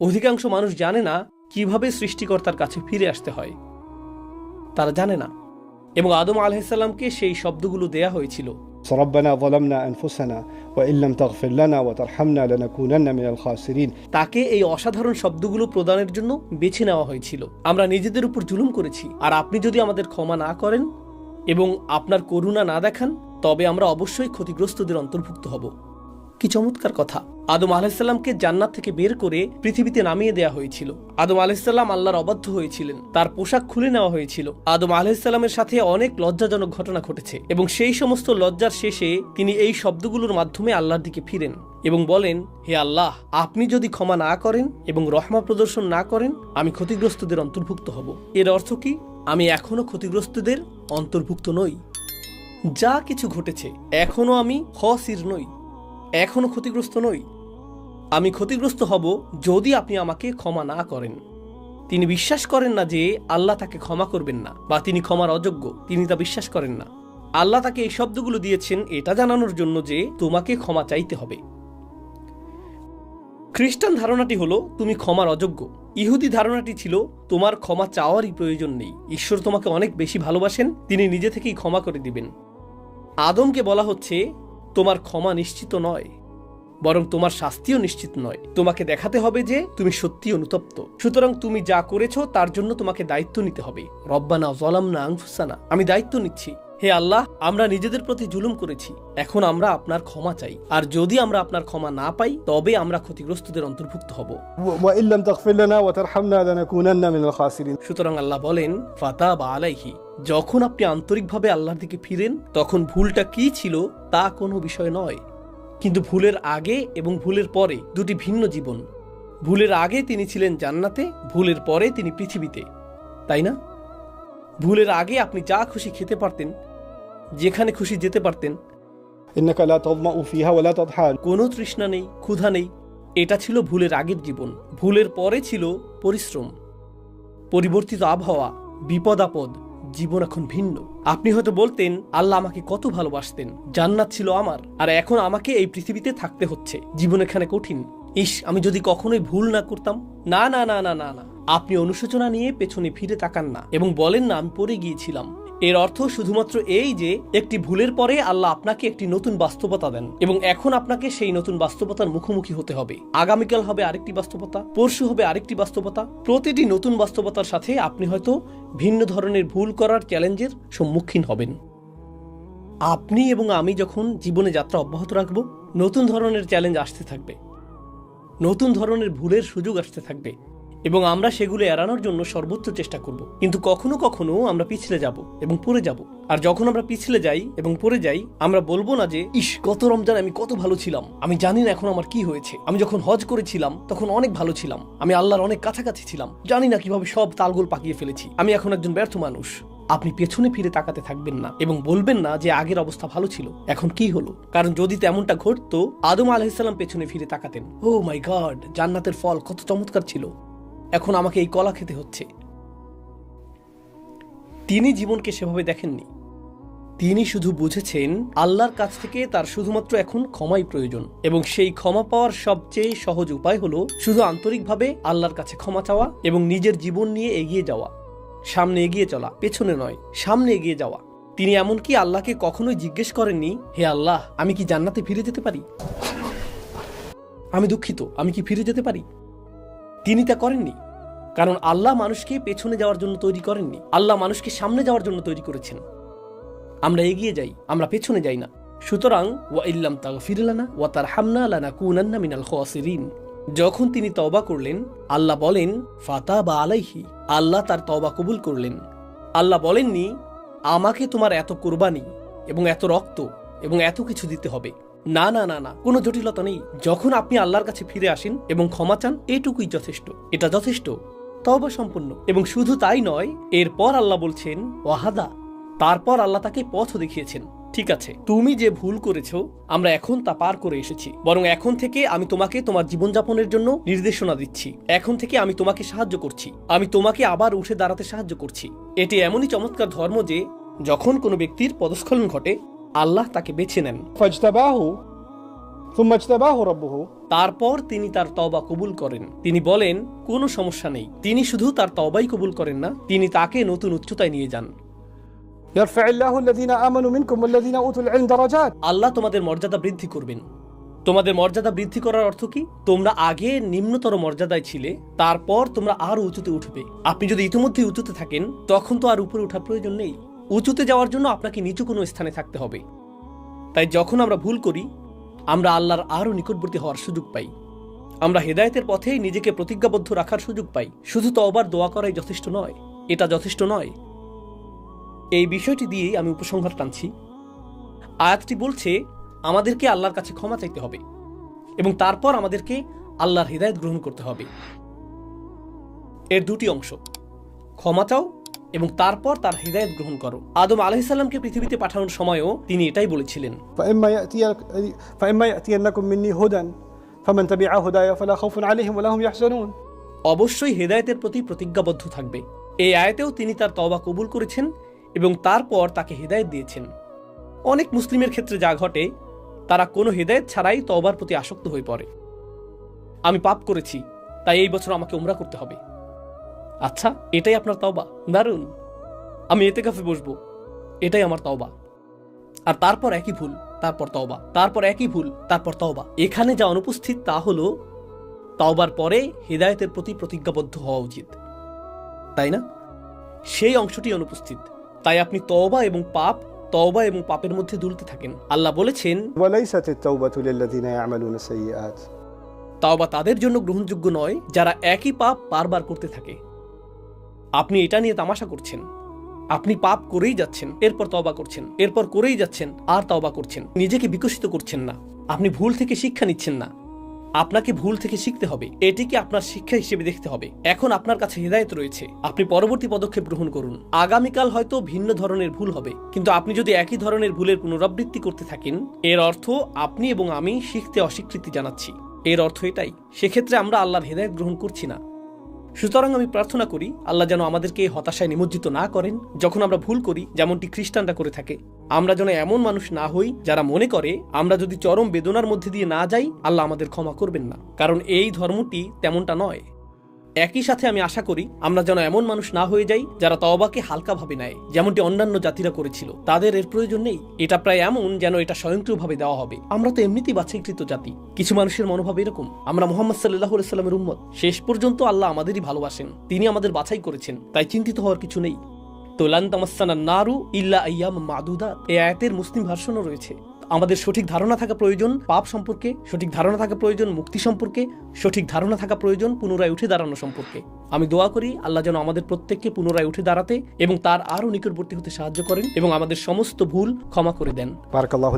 অধিকাংশ মানুষ জানে না কিভাবে সৃষ্টিকর্তার কাছে ফিরে আসতে হয় তারা জানে না এবং আদম আলাহিসাল্লামকে সেই শব্দগুলো দেয়া হয়েছিল ربنا ظلمنا أنفسنا وإن لم تغفر لنا وترحمنا لنكونن من الخاسرين তাকে এই অসাধারণ শব্দগুলো প্রদানের জন্য বেছে নেওয়া হয়েছিল আমরা নিজেদের উপর জুলুম করেছি আর আপনি যদি আমাদের ক্ষমা না করেন এবং আপনার করুণা না দেখান তবে আমরা অবশ্যই ক্ষতিগ্রস্তদের অন্তর্ভুক্ত হব কি চমৎকার কথা আদম আলাহিসাল্লামকে জান্নাত থেকে বের করে পৃথিবীতে নামিয়ে দেওয়া হয়েছিল। আদম আলাহিসাল্লাম আল্লাহর অবাধ্য হয়েছিলেন। তার পোশাক খুলে নেওয়া হয়েছিল। আদম আলাহিসাল্লামের সাথে অনেক লজ্জাজনক ঘটনা ঘটেছে এবং সেই সমস্ত লজ্জার শেষে তিনি এই শব্দগুলোর মাধ্যমে আল্লাহর দিকে ফিরেন এবং বলেন, হে আল্লাহ, আপনি যদি ক্ষমা না করেন এবং রহমা প্রদর্শন না করেন, আমি ক্ষতিগ্রস্তদের অন্তর্ভুক্ত হব। এর অর্থ কি? আমি এখনও ক্ষতিগ্রস্তদের অন্তর্ভুক্ত নই। যা কিছু ঘটেছে, এখনও আমি হসির নই। এখনও ক্ষতিগ্রস্ত নই। আমি ক্ষতিগ্রস্ত হব যদি আপনি আমাকে ক্ষমা না করেন। তিনি বিশ্বাস করেন না যে আল্লাহ তাকে ক্ষমা করবেন না, বা তিনি ক্ষমার অযোগ্য, তিনি তা বিশ্বাস করেন না। আল্লাহ তাকে এই শব্দগুলো দিয়েছেন এটা জানানোর জন্য যে তোমাকে ক্ষমা চাইতে হবে। খ্রিস্টান ধারণাটি হলো, তুমি ক্ষমার অযোগ্য। ইহুদি ধারণাটি ছিল, তোমার ক্ষমা চাওয়ারই প্রয়োজন নেই। ঈশ্বর তোমাকে অনেক বেশি ভালোবাসেন, তিনি নিজে থেকেই ক্ষমা করে দিবেন। আদমকে বলা হচ্ছে, তোমার ক্ষমা নিশ্চিত নয়। বরং তোমার শাস্তিও নিশ্চিত নয়। তোমাকে দেখাতে হবে যে তুমি সত্যি অনুতপ্ত। সুতরাং তুমি যা করেছ তার জন্য তোমাকে দায়িত্ব নিতে হবে। রব্বানা জলামনা আংফুসানা আমি দায়িত্ব নিচ্ছি। হে আল্লাহ আমরা নিজেদের প্রতি জুলুম করেছি। এখন আমরা আপনার ক্ষমা চাই। আর যদি আমরা আপনার ক্ষমা না পাই তবে আমরা ক্ষতিগ্রস্তদের অন্তর্ভুক্ত হব। সুতরাং আল্লাহ বলেন ফাতা বা আলাইহি। যখন আপনি আন্তরিকভাবে আল্লাহর দিকে ফিরেন তখন ভুলটা কি ছিল তা কোনো বিষয় নয়। কিন্তু ভুলের আগে এবং ভুলের পরে দুটি ভিন্ন জীবন। ভুলের আগে তিনি ছিলেন জান্নাতে ভুলের পরে তিনি পৃথিবীতে। তাই না? ভুলের আগে আপনি যা খুশি খেতে পারতেন যেখানে খুশি যেতে পারতেন। কোনো তৃষ্ণা নেই ক্ষুধা নেই এটা ছিল ভুলের আগের জীবন। ভুলের পরে ছিল পরিশ্রম। পরিবর্তিত আবহাওয়া বিপদ আপদ জীবন এখন ভিন্ন। আপনি হয়তো বলতেন, আল্লাহ আমাকে কত ভালোবাসতেন, জান্নাত ছিল আমার, আর এখন আমাকে এই পৃথিবীতে থাকতে হচ্ছে। জীবন এখানে কঠিন। ইস, আমি যদি কখনোই ভুল না করতাম? না না না না না না। আপনি অনুশোচনা নিয়ে পেছনে ফিরে তাকান না, এবং বলেন না, আমি পড়ে গিয়েছিলাম। এর অর্থ শুধুমাত্র এই যে, একটি ভুলের পরে আল্লাহ আপনাকে একটি নতুন বাস্তবতা দেন এবং এখন আপনাকে সেই নতুন বাস্তবতার মুখোমুখি হতে হবে। আগামীকাল হবে আরেকটি বাস্তবতা, পরশু হবে আরেকটি বাস্তবতা, প্রতিটি নতুন বাস্তবতার সাথে আপনি হয়তো ভিন্ন ধরনের ভুল করার চ্যালেঞ্জের সম্মুখীন হবেন। আপনি এবং আমি যখন জীবনে যাত্রা অব্যাহত রাখব, নতুন ধরনের চ্যালেঞ্জ আসতে থাকবে। নতুন ধরনের ভুলের সুযোগ আসতে থাকবে। এবং আমরা সেগুলো এড়ানোর জন্য সর্বোচ্চ চেষ্টা করব। কিন্তু কখনো কখনো আমরা পিছলে যাব এবং পড়ে যাব। আর যখন আমরা পিছলে যাই এবং পড়ে যাই, আমরা বলব না যে, ইস গত রমজান, আমি কত ভালো ছিলাম। আমি জানি না এখন আমার কি হয়েছে। আমি যখন হজ করেছিলাম, তখন অনেক ভালো ছিলাম। আমি আল্লাহর অনেক কাছাকাছি ছিলাম। জানি না কীভাবে সব তালগোল পাকিয়ে ফেলেছি। আমি এখন একজন ব্যর্থ মানুষ। আপনি পেছনে ফিরে তাকাতে থাকবেন না এবং বলবেন না যে, আগের অবস্থা ভালো ছিল। এখন কি হলো? কারণ যদি তেমনটা ঘটতো, আদম আলাহিসাল্লাম পেছনে ফিরে তাকাতেন। ও মাই গড জান্নাতের ফল কত চমৎকার ছিল। এখন আমাকে এই কলা খেতে হচ্ছে। তিনি জীবনকে সেভাবে দেখেননি। তিনি শুধু বুঝেছেন, আল্লাহর কাছ থেকে তার শুধুমাত্র এখন ক্ষমাই প্রয়োজন এবং সেই ক্ষমা পাওয়ার সবচেয়ে সহজ উপায় হলো শুধু আন্তরিকভাবে আল্লাহর কাছে ক্ষমা চাওয়া এবং নিজের জীবন নিয়ে এগিয়ে যাওয়া। সামনে এগিয়ে চলা, পেছনে নয়, সামনে এগিয়ে যাওয়া। তিনি এমনকি আল্লাহকে কখনোই জিজ্ঞেস করেননি, হে আল্লাহ, আমি কি জান্নাতে ফিরে যেতে পারি? আমি দুঃখিত, আমি কি ফিরে যেতে পারি? তিনি তা করেননি। কারণ আল্লাহ মানুষকে পেছনে যাওয়ার জন্য তৈরি করেননি। আল্লাহ মানুষকে সামনে যাওয়ার জন্য তৈরি করেছেন। আমরা এগিয়ে যাই, আমরা পেছনে যাই না। সুতরাং, ওয়া ইল্লাম তাগফিরলানা ওয়া তারহামনা লানাকুনান্না মিনাল খাসিরিন। যখন তিনি তওবা করলেন, আল্লাহ বলেন ফাতা বা আলাইহি। আল্লাহ তার তওবা কবুল করলেন। আল্লাহ বলেননি, আমাকে তোমার এত কোরবানি এবং এত রক্ত এবং এত কিছু দিতে হবে। না না না না, কোনো জটিলতা নেই। যখন আপনি আল্লাহর কাছে ফিরে আসেন এবং ক্ষমা চান, এটুকুই যথেষ্ট। এটা যথেষ্ট। তওবা সম্পূর্ণ। এবং শুধু তাই নয়, এরপর আল্লাহ বলছেন, ওয়াহাদা। তারপর আল্লাহ তাকে পথ দেখিয়েছেন। ঠিক আছে, তুমি যে ভুল করেছ, আমরা এখন তা পার করে এসেছি। বরং এখন থেকে আমি তোমাকে তোমার জীবনযাপনের জন্য নির্দেশনা দিচ্ছি। এখন থেকে আমি তোমাকে সাহায্য করছি। আমি তোমাকে আবার উঠে দাঁড়াতে সাহায্য করছি। এটি এমনই চমৎকার ধর্ম যে, যখন কোনো ব্যক্তির পদস্খলন ঘটে আল্লাহ তাকে বেছে নেন। তারপর তিনি তার তবা কবুল করেন। তিনি বলেন কোনো সমস্যা নেই। তিনি শুধু তার তবাই কবুল করেন না তিনি তাকে নতুন উচ্চতায় নিয়ে যান। আল্লাহ তোমাদের মর্যাদা বৃদ্ধি করবেন। তোমাদের মর্যাদা বৃদ্ধি করার অর্থ কি? তোমরা আগে নিম্নতর মর্যাদায় ছিলে তারপর তোমরা আরও উঁচুতে উঠবে। আপনি যদি ইতিমধ্যে উঁচুতে থাকেন তখন তো আর উপরে উঠার প্রয়োজন নেই। উঁচুতে যাওয়ার জন্য আপনাকে নিচু কোনো স্থানে থাকতে হবে। তাই যখন আমরা ভুল করি, আমরা আল্লাহর আরও নিকটবর্তী হওয়ার সুযোগ পাই। আমরা হেদায়েতের পথেই নিজেকে প্রতিজ্ঞাবদ্ধ রাখার সুযোগ পাই। শুধু তো তওবার, দোয়া করাই যথেষ্ট নয়, এটা যথেষ্ট নয়। এই বিষয়টি দিয়েই আমি উপসংহার টানছি। আয়াতটি বলছে, আমাদেরকে আল্লাহর কাছে ক্ষমা চাইতে হবে এবং তারপর আমাদেরকে আল্লাহর হৃদায়ত গ্রহণ করতে হবে। এর দুটি অংশ। ক্ষমা চাও এবং তারপর তার হৃদায়ত গ্রহণ করো। আদম আলাহিসাল্লামকে পৃথিবীতে পাঠানোর সময়ও তিনি এটাই বলেছিলেন। অবশ্যই হেদায়তের প্রতি প্রতিজ্ঞাবদ্ধ থাকবে। এই আয়তেও তিনি তার তবা কবুল করেছেন এবং তারপর তাকে হেদায়ত দিয়েছেন। অনেক মুসলিমের ক্ষেত্রে যা ঘটে তারা কোনো হেদায়ত ছাড়াই তবার প্রতি আসক্ত হয়ে পড়ে। আমি পাপ করেছি তাই এই বছর আমাকে উমরা করতে হবে। আচ্ছা এটাই আপনার তাওবা। দারুণ। আমি এতে কাফে বসবো। এটাই আমার তওবা। আর তারপর একই ভুল তারপর তওবা। তারপর একই ভুল তারপর তাওবা। এখানে যা অনুপস্থিত তা হলো তাওবার পরে হৃদায়তের প্রতি প্রতিজ্ঞাবদ্ধ হওয়া উচিত। তাই না? সেই অংশটি অনুপস্থিত। তাই আপনি তওবা এবং পাপ তওবা এবং পাপের মধ্যে দুলতে থাকেন। আল্লাহ বলেছেন তাওবা তাদের জন্য গ্রহণযোগ্য নয় যারা একই পাপ বারবার করতে থাকে। আপনি এটা নিয়ে তামাশা করছেন। আপনি পাপ করেই যাচ্ছেন, এরপর তবা করছেন, এরপর করেই যাচ্ছেন, আর তবা করছেন। নিজেকে বিকশিত করছেন না। আপনি ভুল থেকে শিক্ষা নিচ্ছেন না। আপনাকে ভুল থেকে শিখতে হবে। এটিকে আপনার শিক্ষা হিসেবে দেখতে হবে। এখন আপনার কাছে হৃদায়ত রয়েছে। আপনি পরবর্তী পদক্ষেপ গ্রহণ করুন। আগামীকাল হয়তো ভিন্ন ধরনের ভুল হবে। কিন্তু আপনি যদি একই ধরনের ভুলের পুনরাবৃত্তি করতে থাকেন, এর অর্থ আপনি এবং আমি শিখতে অস্বীকৃতি জানাচ্ছি। এর অর্থ এটাই। সেক্ষেত্রে আমরা আল্লাহর হেদায়ত গ্রহণ করছি না। সুতরাং আমি প্রার্থনা করি, আল্লাহ যেন আমাদেরকে হতাশায় নিমজ্জিত না করেন, যখন আমরা ভুল করি, যেমনটি খ্রিস্টানরা করে থাকে। আমরা যেন এমন মানুষ না হই, যারা মনে করে, আমরা যদি চরম বেদনার মধ্যে দিয়ে না যাই, আল্লাহ আমাদের ক্ষমা করবেন না। কারণ এই ধর্মটি তেমনটা নয়। একই সাথে আমি আশা করি, আমরা যেন এমন মানুষ না হয়ে যাই যারা তওবাকে হালকাভাবে নেয়, যেমনটি অন্যান্য জাতিরা করেছিল। তাদের এর প্রয়োজন নেই। এটা প্রায় এমন যেন এটা স্বয়ংক্রিয়ভাবে দেওয়া হবে। আমরা তো এমনিতেই বাছাইকৃত জাতি। কিছু মানুষের মনোভাব এরকম। আমরা মোহাম্মদ সাল্লাহ সাল্লামের উম্মত। শেষ পর্যন্ত আল্লাহ আমাদেরই ভালোবাসেন। তিনি আমাদের বাছাই করেছেন। তাই চিন্তিত হওয়ার কিছু নেই। তোলান তামাসানা নারু ইল্লা আইয়াম মাদুদা এই আয়াতের মুসলিম ভার্সনও রয়েছে। আমাদের সঠিক ধারণা থাকা প্রয়োজন, পাপ সম্পর্কে, সঠিক ধারণা থাকা প্রয়োজন, মুক্তি সম্পর্কে, সঠিক ধারণা থাকা প্রয়োজন, পুনরায় উঠে দাঁড়ানো সম্পর্কে। আমি দোয়া করি আল্লাহ যেন আমাদের প্রত্যেককে পুনরায় উঠে দাঁড়াতে এবং তার আরও নিকটবর্তী হতে সাহায্য করেন এবং আমাদের সমস্ত ভুল ক্ষমা করে দেন। বারাকাল্লাহু